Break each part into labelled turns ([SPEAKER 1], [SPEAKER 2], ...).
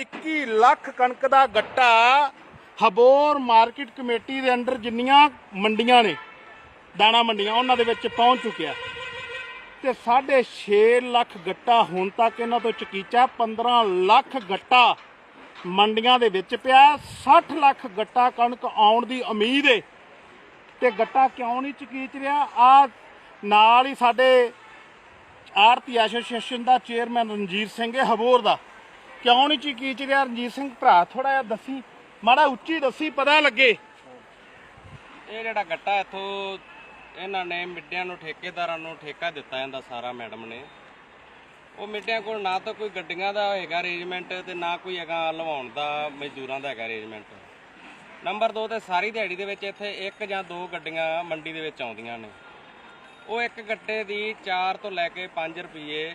[SPEAKER 1] 21 ਲੱਖ ਕਣਕ ਦਾ ਗੱਟਾ ਹਬੋਰ ਮਾਰਕੀਟ ਕਮੇਟੀ ਦੇ ਅੰਡਰ ਜਿੰਨੀਆਂ ਮੰਡੀਆਂ ਨੇ, ਦਾਣਾ ਮੰਡੀਆਂ, ਉਹਨਾਂ ਦੇ ਵਿੱਚ ਪਹੁੰਚ ਚੁੱਕਿਆ। ਤੇ 6.5 ਲੱਖ ਗੱਟਾ ਹੁਣ ਤੱਕ ਇਹਨਾਂ ਤੋਂ ਚਕੀਚਾ 15 ਲੱਖ ਗੱਟਾ ਮੰਡੀਆਂ ਦੇ ਵਿੱਚ ਪਿਆ 60 ਲੱਖ ਗੱਟਾ ਕਣਕ ਆਉਣ ਦੀ ਉਮੀਦ ਏ। ਤੇ ਗੱਟਾ ਕਿਉਂ ਨਹੀਂ ਚਕੀਚ ਰਿਹਾ? ਆ ਨਾਲ ਹੀ ਸਾਡੇ ਆਰਤੀ ਐਸੋਸੀਏਸ਼ਨ ਦਾ ਚੇਅਰਮੈਨ ਰਣਜੀਤ ਸਿੰਘ ਹੈ ਹਬੋਰ ਦਾ। ਕਿਉਂ ਨਹੀਂ ਚਕੀਚ ਰਿਹਾ ਰਣਜੀਤ ਸਿੰਘ ਭਰਾ? ਥੋੜਾ ਜਿਹਾ ਦੱਸੀ। ਮਾੜਾ ਉੱਚੀ ਦੱਸੀ, ਪਤਾ ਲੱਗੇ।
[SPEAKER 2] ਇਹ ਜਿਹੜਾ ਗੱਟਾ ਇੱਥੋਂ ਇਹਨਾਂ ਨੇ ਮਿੱਡਿਆਂ ਨੂੰ, ਠੇਕੇਦਾਰਾਂ ਨੂੰ ਠੇਕਾ ਦਿੱਤਾ ਜਾਂਦਾ ਸਾਰਾ ਮੈਡਮ ਨੇ। ਉਹ ਮਿੱਡਿਆਂ ਕੋਲ ਨਾ ਤਾਂ ਕੋਈ ਗੱਡੀਆਂ ਦਾ ਹੈਗਾ ਅਰੇਂਜਮੈਂਟ ਤੇ ਨਾ ਕੋਈ ਹੈਗਾ ਲਵਾਉਣ ਦਾ, ਮਜ਼ਦੂਰਾਂ ਦਾ ਹੈਗਾ ਅਰੇਂਜਮੈਂਟ। ਨੰਬਰ 2 ਤੇ ਸਾਰੀ ਦਿਹਾੜੀ ਦੇ ਵਿੱਚ ਇੱਥੇ ਇੱਕ ਜਾਂ ਦੋ ਗੱਡੀਆਂ ਮੰਡੀ ਦੇ ਵਿੱਚ ਆਉਂਦੀਆਂ ਨੇ। ਉਹ ਇੱਕ ਗੱਟੇ ਦੀ 4 ਤੋਂ ਲੈ ਕੇ 5 ਰੁਪਏ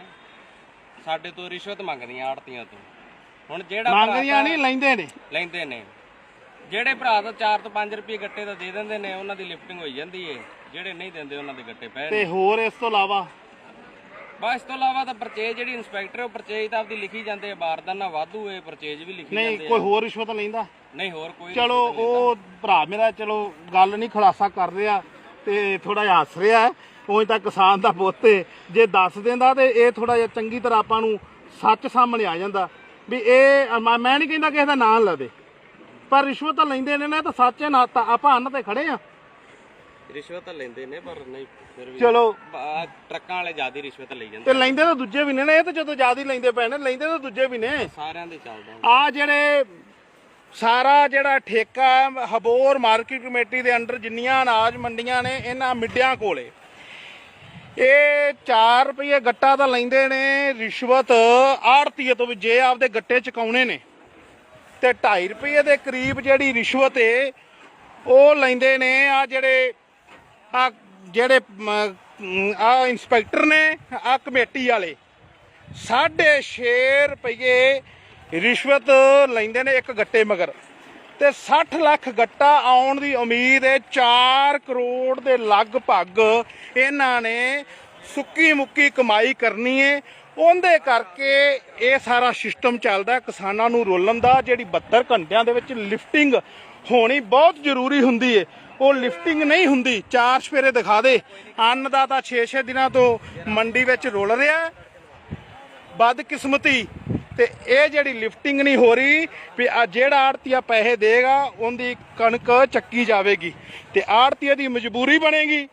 [SPEAKER 2] ਸਾਡੇ ਤੋਂ ਰਿਸ਼ਵਤ ਮੰਗਦੀਆਂ ਆੜਤੀਆਂ ਤੋਂ। ਹੁਣ ਜਿਹੜਾ
[SPEAKER 1] ਮੰਗਦੀਆਂ ਨਹੀਂ ਲੈਂਦੇ ਨੇ।
[SPEAKER 2] ਲੈਂਦੇ ਨੇ। ਜਿਹੜੇ ਭਰਾ ਤਾਂ 4 ਤੋਂ 5 ਰੁਪਏ ਗੱਟੇ ਦਾ ਦੇ ਦਿੰਦੇ ਨੇ ਉਹਨਾਂ ਦੀ ਲਿਫਟਿੰਗ ਹੋਈ ਜਾਂਦੀ ਏ। ਜਿਹੜੇ ਨਹੀਂ ਦਿੰਦੇ ਉਹਨਾਂ ਦੇ ਗੱਟੇ ਪਏ
[SPEAKER 1] ਤੇ ਹੋਰ ਇਸ ਤੋਂ ਇਲਾਵਾ?
[SPEAKER 2] ਬਸ ਇਸ ਤੋਂ ਇਲਾਵਾ ਤਾਂ ਪਰਚੇਜ ਜਿਹੜੀ ਇਨਸਪੈਕਟਰ ਉਹ ਪਰਚੇਜ ਤਾਂ ਆਪਦੀ ਲਿਖੀ ਜਾਂਦੇ ਆ। ਬਾਰਦਾਨਾ ਵਾਧੂ ਏ ਪਰਚੇਜ ਵੀ ਲਿਖੀ
[SPEAKER 1] ਨਹੀਂ
[SPEAKER 2] ਜਾਂਦੇ
[SPEAKER 1] ਕੋਈ
[SPEAKER 2] ਆ
[SPEAKER 1] ਹੋਰ ਰਿਸ਼ਵਤ ਲੈਂਦਾ?
[SPEAKER 2] ਨਹੀਂ ਹੋਰ ਕੋਈ
[SPEAKER 1] ਚਲੋ ਉਹ ਭਰਾ ਮੇਰਾ ਚਲੋ ਗੱਲ ਨਹੀਂ ਖੁਲਾਸਾ ਕਰ ਰਿਹਾ ਤੇ ਥੋੜਾ ਜਿਹਾ ਹੱਸ ਰਿਹਾ। ਉਹ ਤਾਂ ਕਿਸਾਨ ਦਾ ਪੁੱਤ ਏ। ਜੇ ਦੱਸ ਦਿੰਦਾ ਤੇ ਇਹ ਥੋੜਾ ਜਿਹਾ ਚੰਗੀ ਤਰ੍ਹਾਂ ਆਪਾਂ ਨੂੰ ਸੱਚ ਸਾਹਮਣੇ ਆ ਜਾਂਦਾ। ਵੀ ਇਹ ਮੈਂ ਮੈਂ ਨਹੀਂ ਕਹਿੰਦਾ ਕਿਸੇ ਦਾ ਨਾਂ ਲਵੇ। ਪਰ ਰਿਸ਼ਵਤ ਤਾਂ ਲੈਂਦੇ ਨੇ ਨਾ ਇਹ ਤਾਂ ਸੱਚ ਹੈ ਨਾ ਤਾਂ ਆਪਾਂ ਅੰਨ ਤੇ ਖੜੇ ਆ
[SPEAKER 2] ਰਿਸ਼ਵਤ ਤਾਂ ਲੈਂਦੇ ਨੇ ਪਰ ਨਹੀਂ ਫਿਰ ਵੀ
[SPEAKER 1] ਚਲੋ।
[SPEAKER 2] ਟਰੱਕਾਂ ਵਾਲੇ ਜ਼ਿਆਦਾ ਰਿਸ਼ਵਤ ਲਈ ਜਾਂਦੇ
[SPEAKER 1] ਤੇ ਲੈਂਦੇ ਤਾਂ ਦੂਜੇ ਵੀ ਨੇ ਨਾ ਇਹ ਤਾਂ ਜਦੋਂ ਜ਼ਿਆਦਾ ਹੀ ਲੈਂਦੇ ਪਏ ਨੇ ਲੈਂਦੇ ਤਾਂ ਦੂਜੇ ਵੀ ਨੇ।
[SPEAKER 2] ਸਾਰਿਆਂ ਦੇ ਚੱਲਦਾ
[SPEAKER 1] ਆ ਜਿਹੜੇ ਸਾਰਾ ਜਿਹੜਾ ਠੇਕਾ ਹੈ, ਹਬੋਰ ਮਾਰਕੀਟ ਕਮੇਟੀ ਦੇ ਅੰਡਰ ਜਿੰਨੀਆਂ ਅਨਾਜ ਮੰਡੀਆਂ ਨੇ ਇਹਨਾਂ ਮਿੱਡਿਆਂ ਕੋਲੇ। ਇਹ 4 ਰੁਪਏ ਗੱਟਾ ਤਾਂ ਲੈਂਦੇ ਨੇ ਰਿਸ਼ਵਤ, ਆੜਤੀਏ ਤੋਂ ਵੀ ਜੇ ਆਪਦੇ ਗੱਟੇ ਚਕਾਉਣੇ ਨੇ। ਤੇ 2.5 ਰੁਪਏ ਦੇ ਕਰੀਬ ਜਿਹੜੀ ਰਿਸ਼ਵਤ ਏ, ਉਹ ਲੈਂਦੇ ਨੇ ਆ ਜਿਹੜੇ ਆ ਜਿਹੜੇ ਆ ਇੰਸਪੈਕਟਰ ਨੇ, ਆ ਕਮੇਟੀ ਵਾਲੇ। 6.5 ਰੁਪਏ ਰਿਸ਼ਵਤ ਲੈਂਦੇ ਨੇ ਇੱਕ ਗੱਟੇ ਮਗਰ। ਤੇ 60 ਲੱਖ ਗੱਟਾ ਆਉਣ ਦੀ ਉਮੀਦ ਹੈ। 4 ਕਰੋੜ ਦੇ ਲਗਭਗ ਇਹਨਾਂ ਨੇ ਸੁੱਕੀ ਮੁੱਕੀ ਕਮਾਈ ਕਰਨੀ ਹੈ। ਉਹਦੇ ਕਰਕੇ ਇਹ ਸਾਰਾ ਸਿਸਟਮ ਚੱਲਦਾ ਕਿਸਾਨਾਂ ਨੂੰ ਰੋਲਣ ਦਾ, ਜਿਹੜੀ 72 ਘੰਟਿਆਂ ਦੇ ਵਿੱਚ ਲਿਫਟਿੰਗ ਹੋਣੀ ਬਹੁਤ ਜ਼ਰੂਰੀ ਹੁੰਦੀ ਹੈ। ਉਹ ਲਿਫਟਿੰਗ ਨਹੀਂ ਹੁੰਦੀ। ਚਾਰ ਸਵੇਰੇ ਦਿਖਾ ਦੇ। ਅੰਨ ਦਾ ਤਾਂ 6-6 ਦਿਨਾਂ ਤੋਂ ਮੰਡੀ ਵਿੱਚ ਰੁਲ ਰਿਹਾ। ਹੈ ਬਦਕਿਸਮਤੀ ਤੇ ਇਹ ਜਿਹੜੀ ਲਿਫਟਿੰਗ ਨਹੀਂ ਹੋ ਰਹੀ ਵੀ ਆ ਜਿਹੜਾ ਆੜਤੀਆ ਪੈਸੇ ਦੇਗਾ, ਉਹਦੀ ਕਣਕ ਚੱਕੀ ਜਾਵੇਗੀ ਤੇ ਆੜਤੀਆ ਦੀ ਮਜਬੂਰੀ ਬਣੇਗੀ।